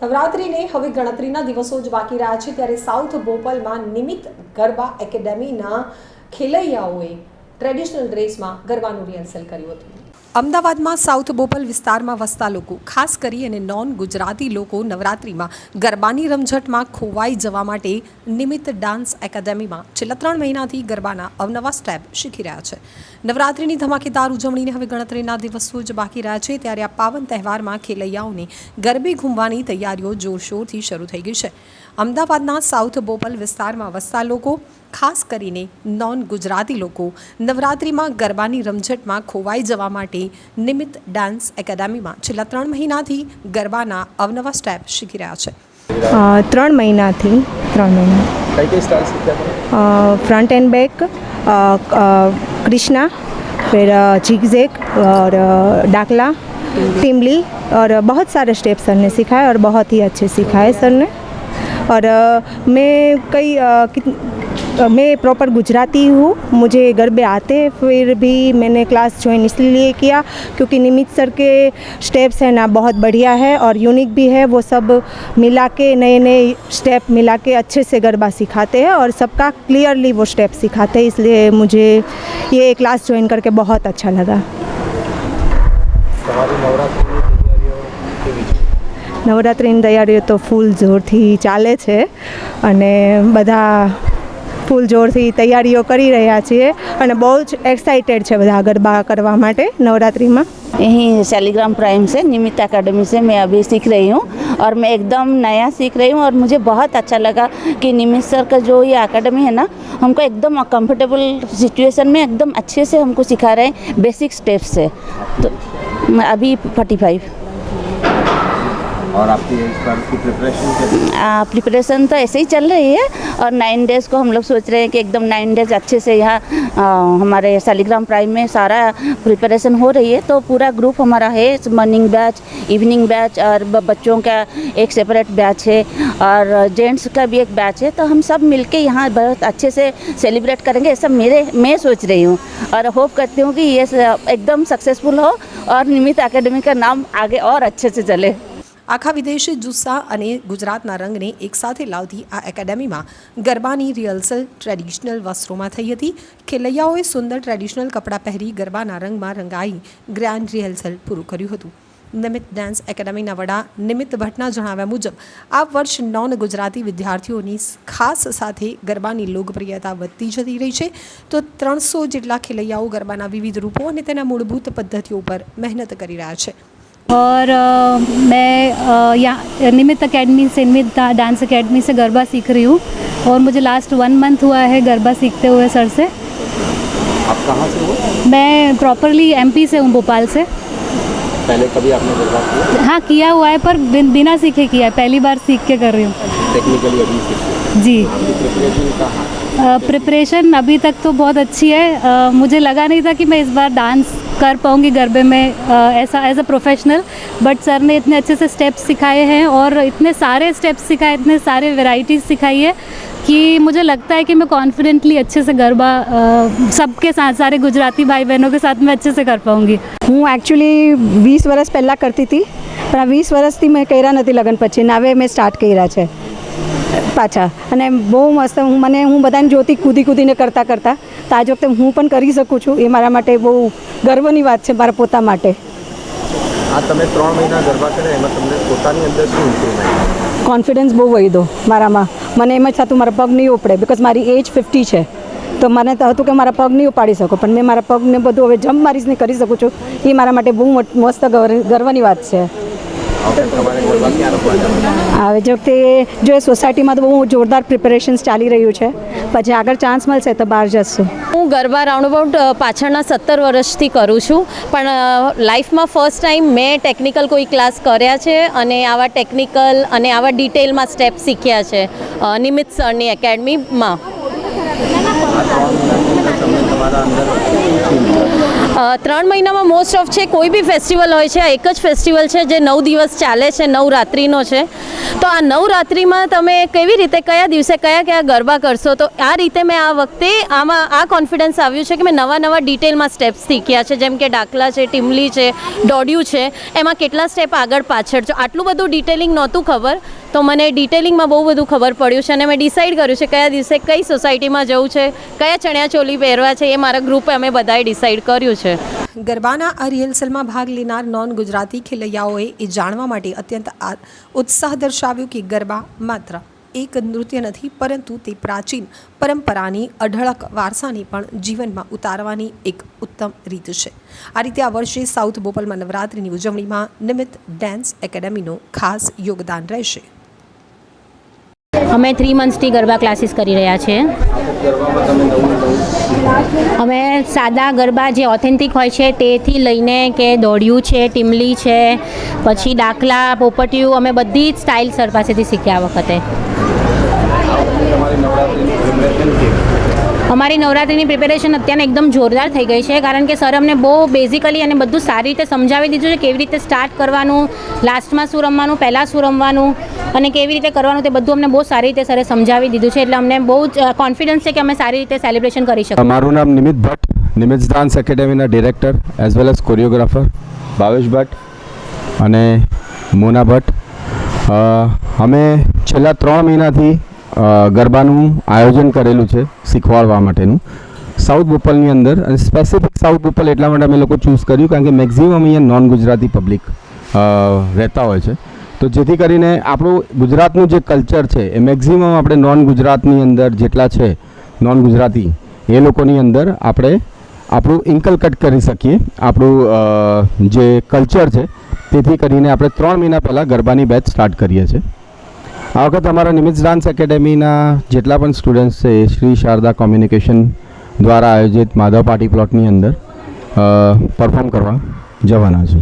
નવરાત્રિને હવે ગણતરીના દિવસો જ બાકી રહ્યા છે ત્યારે સાઉથ ભોપાલમાં નિમિત્ત ગરબા એકેડેમીના ખેલૈયાઓએ ટ્રેડિશનલ ડ્રેસમાં ગરબાનું રિહર્સલ કર્યું હતું. અમદાવાદમાં સાઉથ બોપલ વિસ્તારમાં વસતા લોકો, ખાસ કરી અને નોન ગુજરાતી લોકો નવરાત્રિમાં ગરબાની રમઝટમાં ખોવાઈ જવા માટે નિમિત્ત ડાન્સ એકેડેમીમાં છેલ્લા ત્રણ મહિનાથી ગરબાના અવનવા સ્ટેપ શીખી રહ્યા છે. નવરાત્રિની ધમાકેદાર ઉજવણીને હવે ગણતરીના દિવસો જ બાકી રહ્યા છે, ત્યારે આ પાવન તહેવારમાં ખેલૈયાઓને ગરબે ઘૂમવાની તૈયારીઓ જોરશોરથી શરૂ થઈ ગઈ છે. અમદાવાદના સાઉથ બોપલ વિસ્તારમાં વસતા લોકો ખાસ કરીને નોન ગુજરાતી લોકો નવરાત્રિમાં ગરબાની રમઝટમાં ખોવાઈ જવા માટે નિમિત્ત ડાન્સ એકેડેમીમાં છેલ્લા ત્રણ મહિનાથી ગરબાના અવનવા સ્ટેપ શીખી રહ્યા છે અ, ત્રણ મહિનાથી ત્રણ મહિના કઈ કઈ સ્ટાઇલ શીખ્યા તમે फ्रंट एंड बैक कृष्णा फिर झिगजेक और डाकला टिमली और बहुत सारे स्टेप सर ने सिखाए और बहुत ही अच्छे सिखाए सर ने और मैं कई मैं प्रॉपर गुजराती हूँ, मुझे गरबे आते फिर भी मैंने क्लास ज्वाइन इसलिए किया क्योंकि निमित सर के स्टेप्स हैं ना, बहुत बढ़िया है और यूनिक भी है, वो सब मिला के नए नए स्टेप मिला के अच्छे से गरबा सिखाते हैं और सबका क्लियरली वो स्टेप सिखाते हैं, इसलिए मुझे ये क्लास ज्वाइन करके बहुत अच्छा लगा। નવરાત્રિની તૈયારીઓ કેવી છે નવરાત્રિની તૈયારીઓ તો ફૂલ જોરથી ચાલે છે અને બધા ફૂલ જોરથી તૈયારીઓ કરી રહ્યા છીએ અને બહુ જ એક્સાઇટેડ છે બધા ગરબા કરવા માટે નવરાત્રિમાં यहीं शालीग्राम प्राइम से निमित एकेडमी से मैं अभी सीख रही हूँ और मैं एकदम नया सीख रही हूँ और मुझे बहुत अच्छा लगा कि निमित सर का जो ये एकेडमी है ना हमको एकदम कंफर्टेबल सिचुएशन में एकदम अच्छे से हमको सिखा रहे हैं बेसिक स्टेप से तो मैं अभी फोर्टी फाइव और आपकी प्रिपरेशन तो ऐसे ही चल रही है और नाइन डेज़ को हम लोग सोच रहे हैं कि एकदम नाइन डेज़ अच्छे से यहाँ हमारे शालीग्राम प्राइम में सारा प्रिपरेशन हो रही है। तो पूरा ग्रुप हमारा है मॉर्निंग बैच इवनिंग बैच और बच्चों का एक सेपरेट बैच है और जेंट्स का भी एक बैच है। तो हम सब मिल के यहाँ बहुत अच्छे से सेलिब्रेट करेंगे, ऐसा मेरे, मैं सोच रही हूँ। और होप करती हूँ कि ये एकदम सक्सेसफुल हो और निमित एकेडमी का नाम आगे और अच्छे से चले। આખા વિદેશી જુસ્સા અને ગુજરાતના રંગને એકસાથે લાવતી આ એકેડેમીમાં ગરબાની રિહર્સલ ટ્રેડિશનલ વસ્ત્રોમાં થઈ હતી. ખેલૈયાઓએ સુંદર ટ્રેડિશનલ કપડાં પહેરી ગરબાના રંગમાં રંગાઈ ગ્રાન્ડ રિહર્સલ પૂરું કર્યું હતું. નિમિત્ત ડાન્સ એકેડેમીના વડા નિમિત્ત ભટ્ટના જણાવ્યા મુજબ, આ વર્ષ નોન ગુજરાતી વિદ્યાર્થીઓની ખાસ સાથે ગરબાની લોકપ્રિયતા વધતી જતી રહી છે. તો ત્રણસો જેટલા ખેલૈયાઓ ગરબાના વિવિધ રૂપો અને તેના મૂળભૂત પદ્ધતિઓ પર મહેનત કરી રહ્યા છે. और अ, मैं यहाँ निमित अकेडमी से निमित डांस अकेडमी से गरबा सीख रही हूँ और मुझे लास्ट वन मंथ हुआ है गरबा सीखते हुए सर से। आप कहाँ से हो? मैं प्रॉपरली एमपी से हूँ भोपाल से। पहले कभी आपने गरबा किया? हाँ किया हुआ है पर बिन, बिना सीखे किया है पहली बार सीख के कर रही हूँ। टेक्निकली अभी जी। प्रिपरेशन कहाँ प्रिपरेशन अभी तक तो बहुत अच्छी है अ, मुझे लगा नहीं था कि मैं इस बार डांस कर पाऊँगी गरबे में अ, ऐसा as a professional but sir ने इतने अच्छे से स्टेप्स सिखाए हैं और इतने सारे स्टेप्स सिखाए इतने सारे वेराइटीज़ सिखाई है कि मुझे लगता है कि मैं कॉन्फिडेंटली अच्छे से गरबा अ, सबके साथ सारे गुजराती भाई बहनों के साथ मैं अच्छे से कर पाऊँगी હું એકચ્યુઅલી વીસ વર્ષ પહેલાં કરતી હતી પણ આ વીસ વર્ષથી મેં કર્યા નથી લગ્ન પછી ને હવે મેં સ્ટાર્ટ કર્યા છે પાછા. અને બહુ મસ્ત હું મને હું બધાને જોતી કૂદી કૂદીને કરતાં કરતાં તો આજ વખતે હું પણ કરી શકું છું. એ મારા માટે બહુ ગર્વની વાત છે મારા પોતા માટે. આ તમે ત્રણ મહિના ગરબા કર્યા એમાં તમને પોતાની અંદર શું ઇમ્પ્રુવમેન્ટ કોન્ફિડન્સ બહુ વધ્યો મારામાં. મને એમ જ થતું મારા પગ નહીં ઉપડે બિકોઝ મારી એજ ફિફ્ટી છે. તો મને તો હતું કે મારા પગ નહીં ઉપાડી શકો પણ મેં મારા પગને બધું હવે જમ્પ મારીને કરી શકું છું. એ મારા માટે બહુ મસ્ત ગર્વની વાત છે. હવે હવે જો વખતે જો સોસાયટીમાં તો બહુ જોરદાર પ્રિપેરેશન્સ ચાલી રહ્યું છે પછી આગળ ચાન્સ મળશે તો બહાર જશું. હું ગરબા રાઉન્ડ પાછળના સત્તર વર્ષથી કરું છું પણ લાઈફમાં ફર્સ્ટ ટાઈમ મેં ટેકનિકલ કોઈ ક્લાસ કર્યા છે અને આવા ટેકનિકલ અને આવા ડિટેલમાં સ્ટેપ શીખ્યા છે નિમિત સરની એકેડમીમાં ત્રણ મહિનામાં મોસ્ટ ઓફ છે, કોઈ બી ફેસ્ટિવલ હોય છે, આ એક જ ફેસ્ટિવલ છે જે નવ દિવસ ચાલે છે, નવરાત્રિનો છે. તો આ નવરાત્રિમાં તમે કેવી રીતે, કયા દિવસે કયા કયા ગરબા કરશો? તો આ રીતે મેં આ વખતે આમાં આ કોન્ફિડન્સ આવ્યું છે કે મેં નવા નવા ડિટેલમાં સ્ટેપ્સ શીખ્યા છે, જેમ કે ડાકલા છે, ટીમલી છે, દોડ્યું છે, એમાં કેટલા સ્ટેપ આગળ પાછળ છે. આટલું બધું ડિટેલિંગ નહોતું ખબર, તો મને ડિટેલિંગમાં બહુ બધું ખબર પડ્યું છે અને મેં ડિસાઈડ કર્યું છે કયા દિવસે કઈ સોસાયટીમાં જવું છે, કયા ચણિયા ચોલી પહેરવા છે, એ મારા ગ્રુપે અમે બધાએ ડિસાઈડ કર્યું છે. ગરબાના આ રિહર્સલમાં ભાગ લેનાર નોન ગુજરાતી ખેલૈયાઓએ એ જાણવા માટે અત્યંત ઉત્સાહ દર્શાવ્યો કે ગરબા માત્ર એક નૃત્ય નથી પરંતુ તે પ્રાચીન પરંપરાની અઢળક વારસાને પણ જીવનમાં ઉતારવાની એક ઉત્તમ રીત છે. આ રીતે આ વર્ષે સાઉથ બોપલમાં નવરાત્રિની ઉજવણીમાં નિમિત્ત ડાન્સ એકેડેમીનું ખાસ યોગદાન રહેશે. અમે થ્રી મંથ્સથી ગરબા ક્લાસીસ કરી રહ્યા છીએ. અમે સાદા ગરબા જે ઓથેન્ટિક હોય છે, તેથી લઈને કે દોડ્યું છે, ટીમલી છે, પછી ડાકલા પોપટિયું, અમે બધી જ સ્ટાઇલ સર પાસેથી શીખ્યા વખતે તમારી નવરાત્રિની પ્રિપરેશન કેવી અમારી નવરાત્રિની પ્રિપેરેશન અત્યારે એકદમ જોરદાર થઈ ગઈ છે, કારણ કે સર અમને બહુ બેઝિકલી અને બધું સારી રીતે સમજાવી દીધું છે, કેવી રીતે સ્ટાર્ટ કરવાનું લાસ્ટમાં શું રમવાનું, પહેલાં શું રમવાનું અને કેવી રીતે કરવાનું તે બધું અમને બહુ સારી રીતે સરે સમજાવી દીધું છે, એટલે અમને બહુ જ કોન્ફિડન્સ છે કે અમે સારી રીતે સેલિબ્રેશન કરી શકીએ. મારું નામ Nimit Bhatt, Nimit dance એકેડેમીના director as well as choreographer Bhavesh Bhatt અને મોના ભટ્ટ. અમે છેલ્લા ત્રણ મહિનાથી ગરબાનું આયોજન કરેલું છે શીખવાડવા માટેનું. સાઉથ બોપલની અંદર અને સ્પેસિફિક સાઉથ બોપલ એટલા માટે અમે લોકો ચૂઝ કર્યું કારણ કે મેક્ઝિમમ અહીંયા નોન ગુજરાતી પબ્લિક રહેતા હોય છે. તો જેથી કરીને આપણું ગુજરાતનું જે કલ્ચર છે એ મેક્ઝિમમ આપણે નોન ગુજરાતની અંદર જેટલા છે નોન ગુજરાતી એ લોકોની અંદર આપણે આપણું ઇન્કલકટ કરી શકીએ. આપણું જે કલ્ચર છે, તેથી કરીને આપણે ત્રણ મહિના પહેલાં ગરબાની બેચ સ્ટાર્ટ કરીએ છીએ. આ વખત અમારા નિમિત્ત ડાન્સ એકેડેમીના જેટલા પણ સ્ટુડન્ટ્સ છે શ્રી શારદા કોમ્યુનિકેશન દ્વારા આયોજિત માધવ પાર્ટી પ્લોટની અંદર પરફોર્મ કરવા જવાના છે.